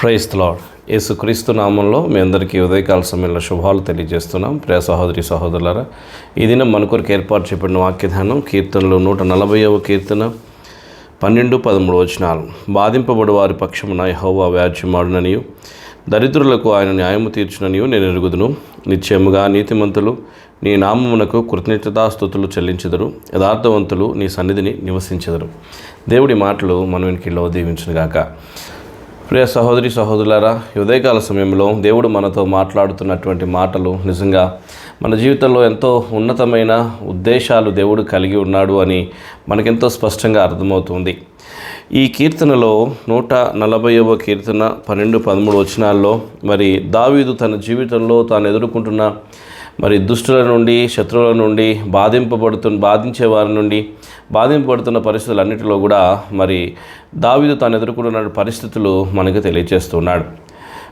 Price lord యేసు క్రీస్తు నామంలో మీ అందరికీ ఉదయకాల సమయంలో శుభాలు తెలియజేస్తున్నాం. ప్రియ సహోదరి సహోదరులరా ఈ దినం మన కొరకు ఏర్పాటు చేయబడిన వాక్యధానం కీర్తనలు నూట నలభైవ కీర్తన పన్నెండు పదమూడు వచనాలు. బాధింపబడి వారి పక్షమున యహోవా వ్యాజ్యమాడుననియు. దరిద్రులకు ఆయన న్యాయము తీర్చుననియు నేను ఎరుగుదును. నిశ్చయముగా నీతిమంతులు నీ నామమునకు కృతజ్ఞతాస్థుతులు చెల్లించెదరు. యథార్థవంతులు నీ సన్నిధిని నివసించెదరు. దేవుడి మాటలు మనం వెనుకలో దీవించునుగాక ప్రియ సహోదరి సహోదరులారా ఉదయకాల సమయంలో దేవుడు మనతో మాట్లాడుతున్నటువంటి మాటలు నిజంగా మన జీవితంలో ఎంతో ఉన్నతమైన ఉద్దేశాలు దేవుడు కలిగి ఉన్నాడు అని మనకెంతో స్పష్టంగా అర్థమవుతుంది. ఈ కీర్తనలో నూట నలభైవ కీర్తన పన్నెండు పదమూడు వచనాల్లో మరి దావీదు తన జీవితంలో తాను ఎదుర్కొంటున్న మరి దుష్టుల నుండి శత్రువుల నుండి బాధింపబడుతున్న బాధించే వారి నుండి బాధింపబడుతున్న పరిస్థితులన్నిటిలో కూడా మరి దావిదు తాను ఎదుర్కొంటున్న పరిస్థితులు మనకు తెలియజేస్తున్నాడు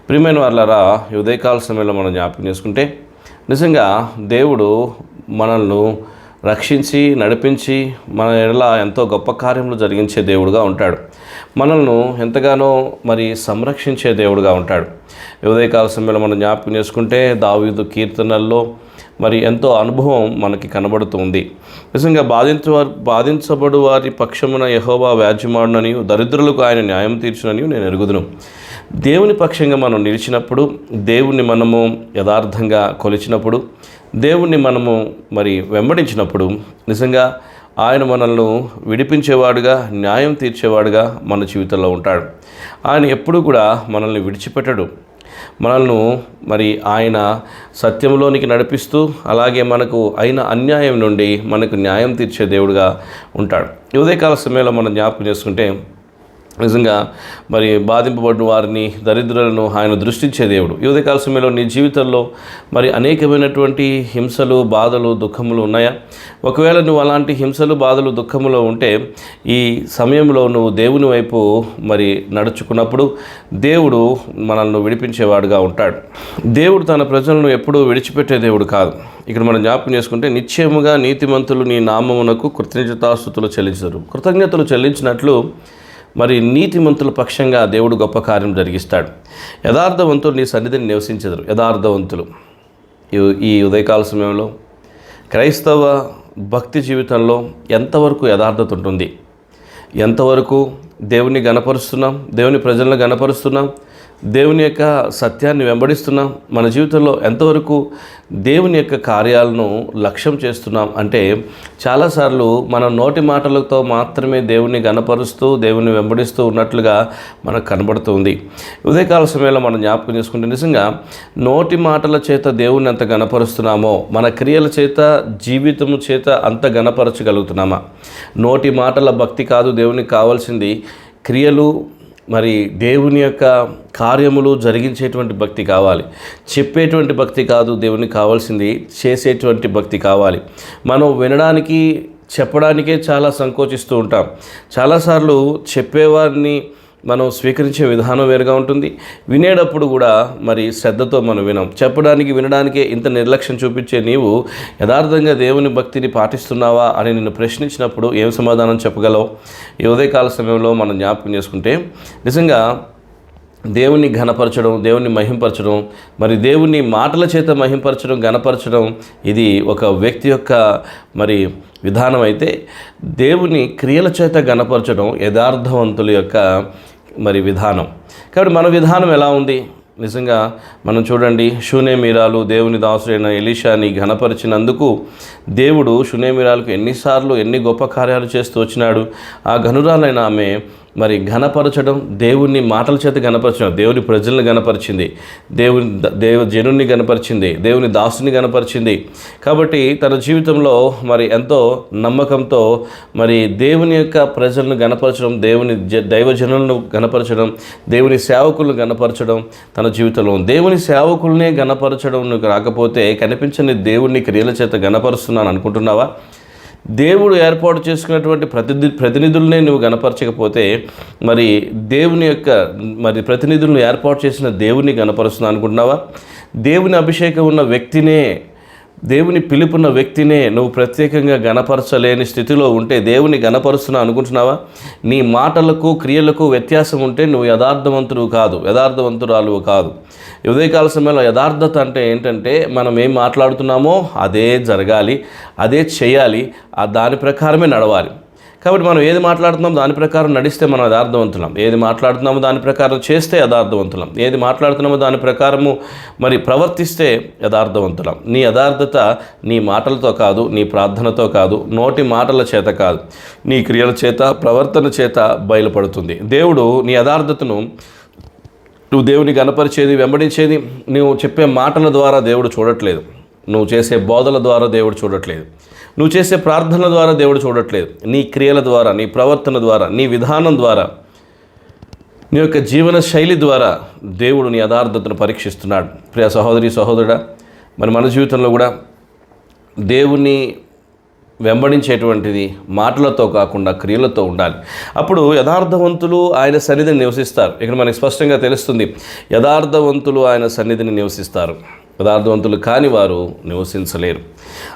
ప్రియమైన వాళ్ళారా ఉదయకాల సమయంలో మనం జ్ఞాపకం చేసుకుంటే నిజంగా దేవుడు మనల్ని రక్షించి నడిపించి మన ఎడల ఎంతో గొప్ప కార్యములు జరిగించే దేవుడుగా ఉంటాడు. మనల్ని ఎంతగానో మరి సంరక్షించే దేవుడుగా ఉంటాడు. ఈ ఉదయకాల సమయంలో మనం జ్ఞాపకం చేసుకుంటే దావీదు కీర్తనల్లో మరి ఎంతో అనుభవం మనకి కనబడుతుంది నిజంగా బాధించ బాధించబడు వారి పక్షమున యహోవా వ్యాజ్యమాడునని దరిద్రులకు ఆయన న్యాయం తీర్చునని నేను ఎరుగుదును. దేవుని పక్షంగా మనం నిలిచినప్పుడు దేవుణ్ణి మనము యథార్థంగా కొలిచినప్పుడు దేవుణ్ణి మనము మరి వెంబడించినప్పుడు నిజంగా ఆయన మనల్ని విడిపించేవాడుగా న్యాయం తీర్చేవాడుగా మన జీవితంలో ఉంటాడు. ఆయన ఎప్పుడూ కూడా మనల్ని విడిచిపెట్టడు. మనల్ని మరి ఆయన సత్యంలోనికి నడిపిస్తూ అలాగే మనకు అయిన అన్యాయం నుండి మనకు న్యాయం తీర్చే దేవుడుగా ఉంటాడు. ఉదయకాల సమయంలో మనం జ్ఞాపకం చేసుకుంటే నిజంగా మరి బాధింపబడిన వారిని దరిద్రులను ఆయన దృష్టించే దేవుడు. ఈ కాల సమయంలో నీ జీవితంలో మరి అనేకమైనటువంటి హింసలు బాధలు దుఃఖములు ఉన్నాయా? ఒకవేళ నువ్వు అలాంటి హింసలు బాధలు దుఃఖములో ఉంటే ఈ సమయంలో నువ్వు దేవుని వైపు మరి నడుచుకున్నప్పుడు దేవుడు మనల్ని విడిపించేవాడుగా ఉంటాడు. దేవుడు తన ప్రజలను ఎప్పుడూ విడిచిపెట్టే దేవుడు కాదు. ఇక్కడ మనం జ్ఞాపకం చేసుకుంటే నిశ్చయముగా నీతిమంతులు నీ నామమునకు కృతజ్ఞతాస్థుతులు చెల్లించరు. కృతజ్ఞతలు చెల్లించినట్లు మరి నీతిమంతుల పక్షంగా దేవుడు గొప్ప కార్యం జరిగిస్తాడు. యథార్థవంతులు నీ సన్నిధిని నివసించదురు. యథార్థవంతులు. ఈ- ఈ ఉదయకాల సమయంలో క్రైస్తవ భక్తి జీవితంలో ఎంతవరకు యథార్థత ఉంటుంది? ఎంతవరకు దేవుని గణపరుస్తున్నాం? దేవుని ప్రజలను గణపరుస్తున్నాం? దేవుని యొక్క సత్యాన్ని వెంబడిస్తున్నాం. మన జీవితంలో ఎంతవరకు దేవుని యొక్క కార్యాలను లక్ష్యం చేస్తున్నాం అంటే చాలాసార్లు మన నోటి మాటలతో మాత్రమే దేవుని గనపరుస్తూ దేవుని వెంబడిస్తూ ఉన్నట్లుగా మనకు కనబడుతుంది. ఉదయకాల సమయంలో మనం జ్ఞాపకం చేసుకుంటే నిజంగా నోటి మాటల చేత దేవుని ఎంత గనపరుస్తున్నామో మన క్రియల చేత జీవితము చేత అంత గనపరచగలుగుతున్నామా నోటి మాటల భక్తి కాదు దేవునికి కావాల్సింది క్రియలు మరి దేవుని యొక్క కార్యములు జరిగించేటువంటి భక్తి కావాలి. చెప్పేటువంటి భక్తి కాదు దేవునికి కావాల్సింది చేసేటువంటి భక్తి కావాలి. మనం వినడానికి చెప్పడానికే చాలా సంకోచిస్తూ ఉంటాం. చాలాసార్లు చెప్పేవారిని మనం స్వీకరించే విధానం వేరుగా ఉంటుంది. వినేటప్పుడు కూడా మరి శ్రద్ధతో మనం వినం. చెప్పడానికి వినడానికే ఇంత నిర్లక్ష్యం చూపించే నీవు యథార్థంగా దేవుని భక్తిని పాటిస్తున్నావా అని నిన్ను ప్రశ్నించినప్పుడు ఏం సమాధానం చెప్పగలవు? ఈ ఉదయకాల సమయంలో మనం జ్ఞాపకం చేసుకుంటే నిజంగా దేవుని ఘనపరచడం దేవుని మహింపరచడం మరి దేవుని మాటల చేత మహింపరచడం ఘనపరచడం ఇది ఒక వ్యక్తి యొక్క మరి విధానం అయితే దేవుని క్రియల చేత ఘనపరచడం యథార్థవంతుల యొక్క మరి విధానం. కాబట్టి మన విధానం ఎలా ఉంది? నిజంగా మనం చూడండి షూనేమీరాలు దేవుని దాసుడైన ఎలీషాని ఘనపరిచినందుకు దేవుడు షూనేమీరాలకు ఎన్నిసార్లు ఎన్ని గొప్ప కార్యాలు చేస్తూ వచ్చినాడు. ఆ ఘనురాలైన ఆమె మరి ఘనపరచడం దేవుణ్ణి మాటల చేత గనపరచడం దేవుని ప్రజల్ని గనపరిచింది దేవుని దేవ జనుణ్ణి గనపరిచింది దేవుని దాసుని గనపరిచింది కాబట్టి తన జీవితంలో మరి ఎంతో నమ్మకంతో మరి దేవుని యొక్క ప్రజలను గనపరచడం దేవుని దైవజనులను గనపరచడం దేవుని సేవకులను గనపరచడం తన జీవితంలో దేవుని సేవకులనే గనపరచడం రాకపోతే కనిపించని దేవుని క్రియల చేత గనపరుస్తున్నాను అనుకుంటున్నావా? దేవుడు ఏర్పాటు చేసుకున్నటువంటి ప్రతినిధి ప్రతినిధులనే నువ్వు గనపరచకపోతే మరి దేవుని యొక్క మరి ప్రతినిధులను ఏర్పాటు చేసిన దేవుని గనపరుస్తున్నావు అనుకుంటున్నావా? దేవుని అభిషేకం ఉన్న వ్యక్తినే దేవుని పిలుపున్న వ్యక్తినే నువ్వు ప్రత్యేకంగా గణపరచలేని స్థితిలో ఉంటే దేవుని గణపరుస్తున్నా అనుకుంటున్నావా? నీ మాటలకు క్రియలకు వ్యత్యాసం ఉంటే నువ్వు యథార్థవంతుడు కాదు యథార్థవంతురాలు కాదు. ఉదయకాల సమయంలో యథార్థత అంటే ఏంటంటే మనం ఏం మాట్లాడుతున్నామో అదే జరగాలి అదే చేయాలి ఆ దాని ప్రకారమే నడవాలి. కాబట్టి మనం ఏది మాట్లాడుతున్నామో దాని ప్రకారం నడిస్తే మనం యథార్థవంతులం ఏది మాట్లాడుతున్నామో దాని ప్రకారం చేస్తే యథార్థవంతులం ఏది మాట్లాడుతున్నామో దాని ప్రకారము మరి ప్రవర్తిస్తే యథార్థవంతులం నీ యథార్థత నీ మాటలతో కాదు నీ ప్రార్థనతో కాదు నోటి మాటల చేత కాదు. నీ క్రియల చేత ప్రవర్తన చేత బయలుపడుతుంది. దేవుడు నీ యథార్థతను నువ్వు దేవుని గనపరిచేది వెంబడించేది నువ్వు చెప్పే మాటల ద్వారా దేవుడు చూడట్లేదు. నువ్వు చేసే బోధల ద్వారా దేవుడు చూడట్లేదు. నువ్వు చేసే ప్రార్థన ద్వారా దేవుడు చూడట్లేదు. నీ క్రియల ద్వారా నీ ప్రవర్తన ద్వారా నీ విధానం ద్వారా నీ యొక్క జీవన శైలి ద్వారా దేవుడు నీ యథార్థతను పరీక్షిస్తున్నాడు. ప్రియ సహోదరి సహోదరుడా మరి మన జీవితంలో కూడా దేవుని వెంబడించేటువంటిది మాటలతో కాకుండా క్రియలతో ఉండాలి. అప్పుడు యథార్థవంతులు ఆయన సన్నిధిని నివసిస్తారు. ఇక్కడ మనకి స్పష్టంగా తెలుస్తుంది యథార్థవంతులు ఆయన సన్నిధిని నివసిస్తారు. యథార్థవంతులు కాని వారు నివసించలేరు.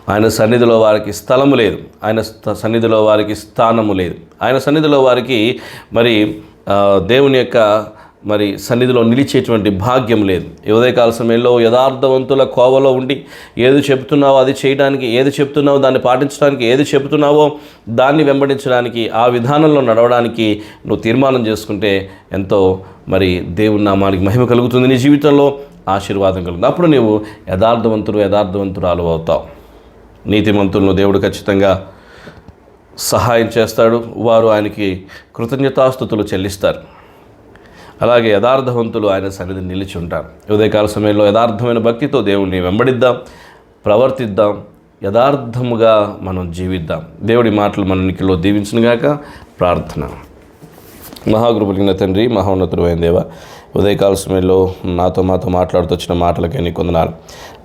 ఆయన సన్నిధిలో వారికి స్థలము లేదు. ఆయన సన్నిధిలో వారికి స్థానము లేదు. ఆయన సన్నిధిలో వారికి మరి దేవుని యొక్క మరి సన్నిధిలో నిలిచేటువంటి భాగ్యం లేదు. ఉదయకాల సమయంలో యథార్థవంతుల కోవలో ఉండి ఏది చెప్తున్నావో అది చేయడానికి ఏది చెప్తున్నావో దాన్ని పాటించడానికి ఏది చెప్తున్నావో దాన్ని వెంబడించడానికి ఆ విధానంలో నడవడానికి నువ్వు తీర్మానం చేసుకుంటే ఎంతో మరి దేవుని నామానికి మహిమ కలుగుతుంది నీ జీవితంలో. ఆశీర్వాదం కలుగుతుంది. అప్పుడు నీవు యథార్థవంతుడు యథార్థవంతురాలు అవుతావు. నీతిమంతులను దేవుడు ఖచ్చితంగా సహాయం చేస్తాడు. వారు ఆయనకి కృతజ్ఞతాస్థుతులు చెల్లిస్తారు. అలాగే యథార్థవంతులు ఆయన సన్నిధిని నిలిచి ఉంటారు. ఉదయకాల సమయంలో యథార్థమైన భక్తితో దేవుణ్ణి వెంబడిద్దాం ప్రవర్తిద్దాం యథార్థముగా మనం జీవిద్దాం. దేవుడి మాటలు మన నికిలో దీవించునుగాక ప్రార్థన. మహాగురుపులిగిన తండ్రి మహోన్నతుడు అయిన దేవ ఉదయకాల సమయంలో నాతో మాతో మాట్లాడుతూ వచ్చిన మాటలకే నీ కొందనాలు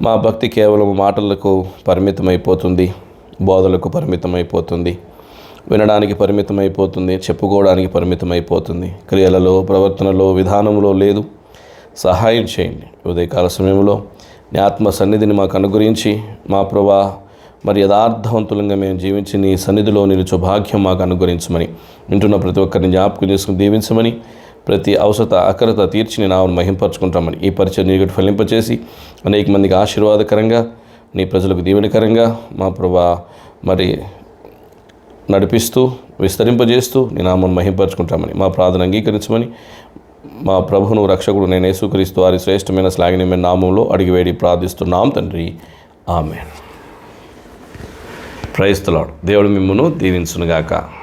మా భక్తి కేవలం మాటలకు పరిమితమైపోతుంది బోధలకు పరిమితమైపోతుంది. వినడానికి పరిమితమైపోతుంది చెప్పుకోవడానికి పరిమితమైపోతుంది. క్రియలలో ప్రవర్తనలో విధానంలో లేదు. సహాయం చేయండి. ఉదయకాల సమయంలో నీ ఆత్మ సన్నిధిని మాకు అనుగ్రహించి మా ప్రభా మరి యథార్థవంతులంగా మేము జీవించి నీ సన్నిధిలో నిలుచు భాగ్యం మాకు అనుగ్రహించమని వింటున్న ప్రతి ఒక్కరిని జ్ఞాపకం చేసుకుని దీవించమని ప్రతి అవసరత అకరత తీర్చి నేను ఆమెను మహింపరచుకుంటామని ఈ పరిచయం నీకు ఫలింపచేసి అనేక మందికి ఆశీర్వాదకరంగా నీ ప్రజలకు దీవెనకరంగా మా ప్రభా మరి నడిపిస్తూ విస్తరింపజేస్తూ నీ నామను మహింపరచుకుంటామని మా ప్రార్థన అంగీకరించమని మా ప్రభువును రక్షకుడు నేను యేసుక్రీస్తు వారి శ్రేష్టమైన శ్లాఘనీయమైన నామంలో అడిగివేడి ప్రార్థిస్తున్నాం తండ్రి. ఆమె ప్రైస్తలాడు దేవుడు మిమ్మను దీవించునుగాక.